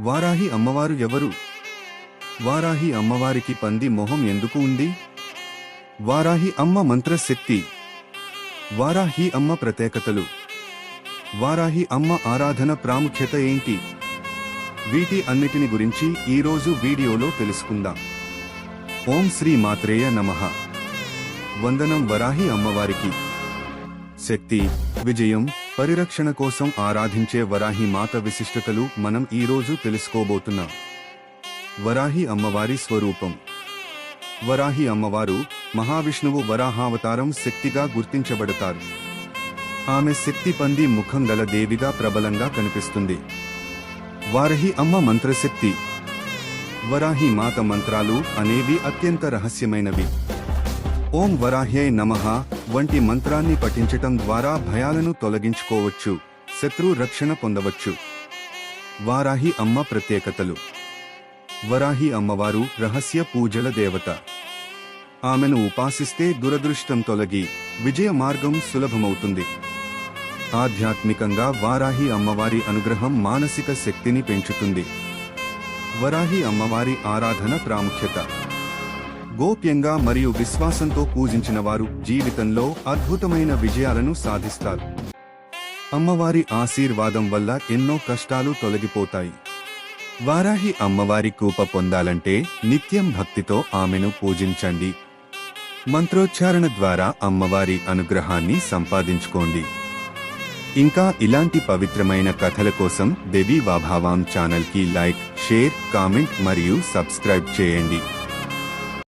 వారాహి అమ్మవారు ఎవరు? వారాహి అమ్మవారికి పంది మొహం ఎందుకు ఉంది? వారాహి అమ్మ మంత్రశక్తి. వారాహి అమ్మ ప్రత్యేకతలు. వారాహి అమ్మ ఆరాధన ప్రాముఖ్యత ఏంటి? వీటి అన్నిటిని గురించి ఈరోజు వీడియోలో తెలుసుకుందాం. ఓం శ్రీ మాత్రేయ నమః. వందనం వరాహి అమ్మవారికి. శక్తి విజయం పరిరక్షణ కోసం ఆరాధించే వరాహి మాత విశిష్టతలు మనం ఈరోజు తెలుసుకోబోతున్నాం. వరాహి అమ్మవారి స్వరూపం. వరాహి అమ్మవారు మహావిష్ణువు వరాహావతారం శక్తిగా గుర్తించబడతారు. ఆమె శక్తి పంది ముఖం గల దేవిగా ప్రబలంగా కనిపిస్తుంది. వారహి అమ్మ మంత్రశక్తి. వరాహి మాత మంత్రాలు అనేవి అత్యంత రహస్యమైనవి. ఓం వరాహ్యై నమః. వంటి మంత్రాన్ని పఠించటం ద్వారా భయాలను తొలగించుకోవచ్చు శత్రు రక్షణ పొందవచ్చు. వారాహి అమ్మ ప్రత్యేకతలు. వరాహి అమ్మవారు రహస్య పూజల దేవత. ఆమెను ఉపాసిస్తే దురదృష్టం తొలగి విజయ మార్గం సులభమవుతుంది. ఆధ్యాత్మికంగా వారాహి అమ్మవారి అనుగ్రహం మానసిక శక్తిని పెంచుతుంది. వరాహి అమ్మవారి ఆరాధన ప్రాముఖ్యత. గోప్యంగా మరియు విశ్వాసంతో పూజించిన వారు జీవితంలో అద్భుతమైన విజయాలను సాధిస్తారు. అమ్మవారి ఆశీర్వాదం వల్ల ఎన్నో కష్టాలు తొలగిపోతాయి. వారాహి అమ్మవారి కృప పొందాలంటే నిత్యం భక్తితో ఆమెను పూజించండి. మంత్రోచ్చారణ ద్వారా అమ్మవారి అనుగ్రహాన్ని సంపాదించుకోండి. ఇంకా ఇలాంటి పవిత్రమైన కథల కోసం దేవీ వాభావాం ఛానల్కి లైక్ షేర్ కామెంట్ మరియు సబ్స్క్రైబ్ చేయండి.